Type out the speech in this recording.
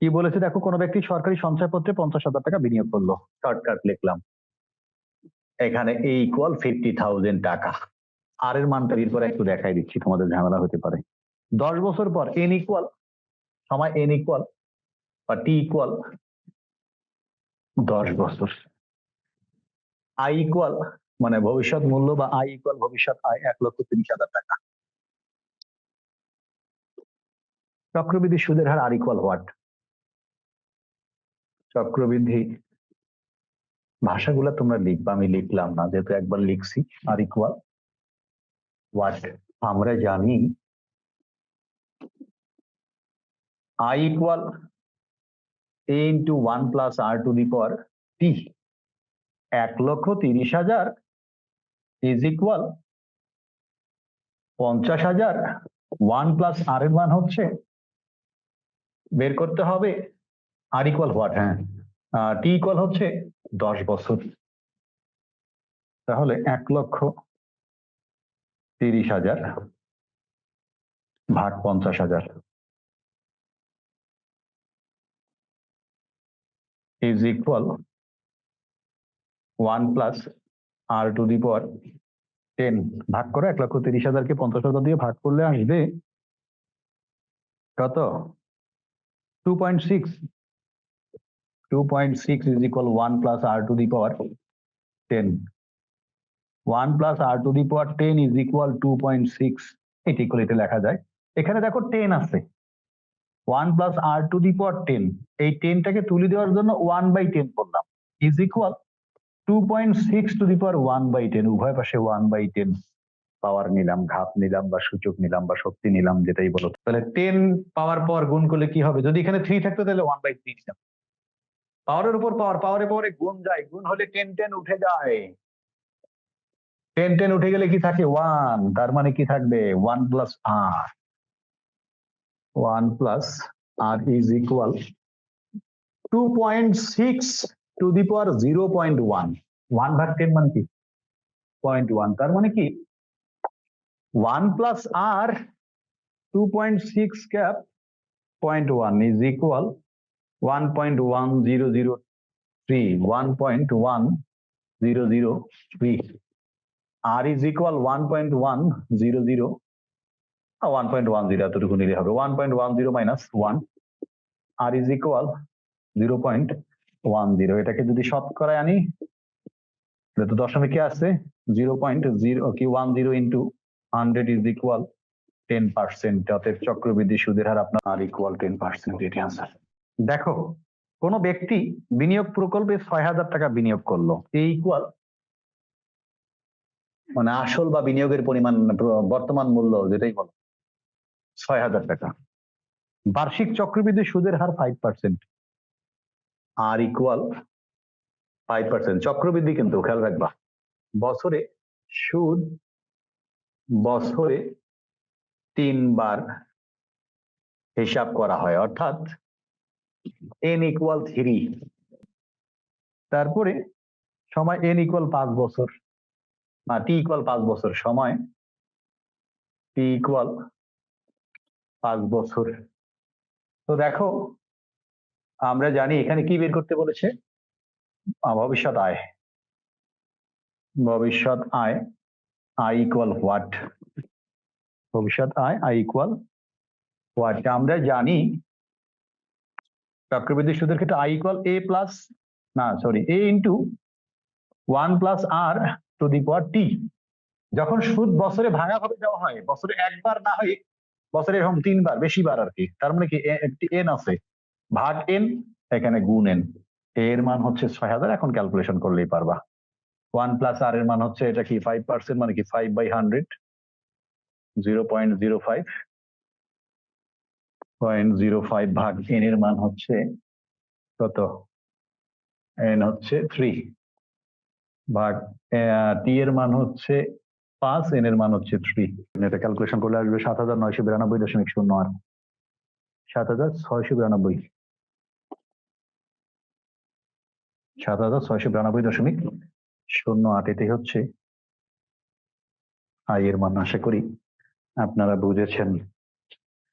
কি বলেছে? দেখো, কোনো ব্যক্তি সরকারি সঞ্চয়পত্রে পঞ্চাশ হাজার টাকা বিনিয়োগ করল। শর্টকাট লিখলাম। এখানে এ ইকুয়াল ফিফটি থাউজেন্ড টাকা। আর এর মানটা বের করে একটু দেখাই দিচ্ছি, তোমাদের ঝামেলা হতে পারে। দশ বছর পর এন ইকুয়াল সময় এন ইকুয়াল বা টি ইকুয়াল দশ বছর। আই ইকুয়াল মানে ভবিষ্যৎ মূল্য বা আই ইকুয়াল ভবিষ্যৎ আয় এক লক্ষ তিরিশ হাজার টাকা। চক্রবৃদ্ধি সুদের হার আর ইকুয়াল হোয়াট চক্রবৃদ্ধি। ভাষাগুলো তোমরা লিখবা, আমি লিখলাম না, যেহেতু একবার লিখছি, আর ইকুয়াল হোয়াট আমরা জানি I equal A into one plus R to the power T এক লক্ষ তিরিশ হাজার ইজ ইকুয়াল পঞ্চাশ হাজার। ওয়ান প্লাস আর এর মান হচ্ছে। বের করতে হবে। আর ইকুয়াল হোয়াট হ্যাঁ। টি ইকুয়াল হচ্ছে দশ বছর। তাহলে এক লক্ষ তিরিশ হাজার ভাগ পঞ্চাশ হাজার। Is equal one plus R to the power ten ভাগ করে, এক লক্ষ তিরিশ হাজারকে পঞ্চাশ হাজার দিয়ে ভাগ করলে আসবে কত? Two point six two point six is equal one plus R to the power ten one plus R to the power ten is equal two point six এটি করে এটা লেখা যায়। এখানে দেখো টেন আছে। One plus R to the ten এই তুলে দেওয়ার জন্য ওয়ান বাই টেন করলাম। Is equal two point six to the power one by ten উভয় পাশে ওয়ান বাই টেন পাওয়ার নিলাম, ঘাত নিলাম বা সূচক নিলাম বা শক্তি নিলাম, যেটাই বলো। তাহলে টেন পাওয়ার পর গুণ করলে কি হবে? যদি এখানে থ্রি থাকতো তাহলে ওয়ান বাই থ্রি নিলাম পাওয়ারের উপর পাওয়ার, পাওয়ারে পাওয়ারে গুণ যায়। গুণ হলে টেন টেন উঠে যায়। টেন টেন উঠে গেলে কি থাকে? ওয়ান, তার মানে কি থাকবে? One plus R. One plus R is equal two point six to the power zero point one. One ভাগ টেন মানে কি? Point one. তার মানে কি? One plus R two point six cap point one is equal one point one zero zero three one point one zero zero three R is equal one point one zero zero one point one zero এতটুকু নিলে হবে। One point one zero minus equal zero point one zero এটাকে যদি শতকরায় আনি তো দশমিকে আছে জিরো পয়েন্ট জিরো কি one zero into hundred is equal ten percent অতএব চক্রবৃদ্ধি সুদের হার আপনার ইকুয়াল টেন পার্সেন্ট এটি আনসার দেখো, কোন ব্যক্তি বিনিয়োগ প্রকল্পে ছয় হাজার টাকা বিনিয়োগ করল। ইকুয়াল মানে আসল বা বিনিয়োগের পরিমাণ, বর্তমান মূল্য যেটাই বলো, ছয় হাজার টাকা। বার্ষিক চক্রবৃদ্ধি সুদের হার five percent R equal five percent চক্রবৃদ্ধি কিন্তু খেয়াল রাখবা, বছরে সুদ বছরে তিনবার হিসাব করা হয়। অর্থাৎ এন ইকুয়াল থ্রি তারপরে সময় এন ইকুয়াল পাঁচ বছর। না টি ইকুয়াল পাঁচ বছর সময় টি ইকুয়াল পাঁচ বছর। তো দেখো, আমরা জানি এখানে কি বের করতে বলেছে? ভবিষ্যৎ আয়। ভবিষ্যৎ আয় আই ইকুয়াল হোয়াট ভবিষ্যৎ আয় আই ইকুয়াল হোয়াট আমরা জানি চক্রবৃদ্ধি সুদের ক্ষেত্রে আই ইকুয়াল এ প্লাস না sorry A into one plus R to the power T যখন সুদ বছরে ভাঙা ভাবে দেওয়া হয়, বছরে একবার না হয়, বছরে এরকম তিনবার বেশি বার আর কি। তার মানে কি একটি এন আছে। ভাগ এন এখানে গুণ এন এর মান হচ্ছে ছয় হাজার, এখন ক্যালকুলেশন করলেই পারবা। ওয়ান প্লাস আর এর মান হচ্ছে এটা কি ফাইভ পার্সেন্ট মানে কি five by hundred zero point zero five point zero five ভাগ এন এর মান হচ্ছে কত? এন হচ্ছে থ্রি ভাগ টি এর মান হচ্ছে পাঁচ এন এর মান হচ্ছে থ্রি এটা ক্যালকুলেশন করলে আসবে সাত হাজার নয়শো বিরানব্বই দশমিক শূন্য আট সাত হাজার ছয়শো বিরানব্বই। সাত হাজার ছয়শো বিরানব্বই দশমিক শূন্য আট। এটাই হচ্ছে আই এর মান, আশা করি আপনারা বুঝেছেন।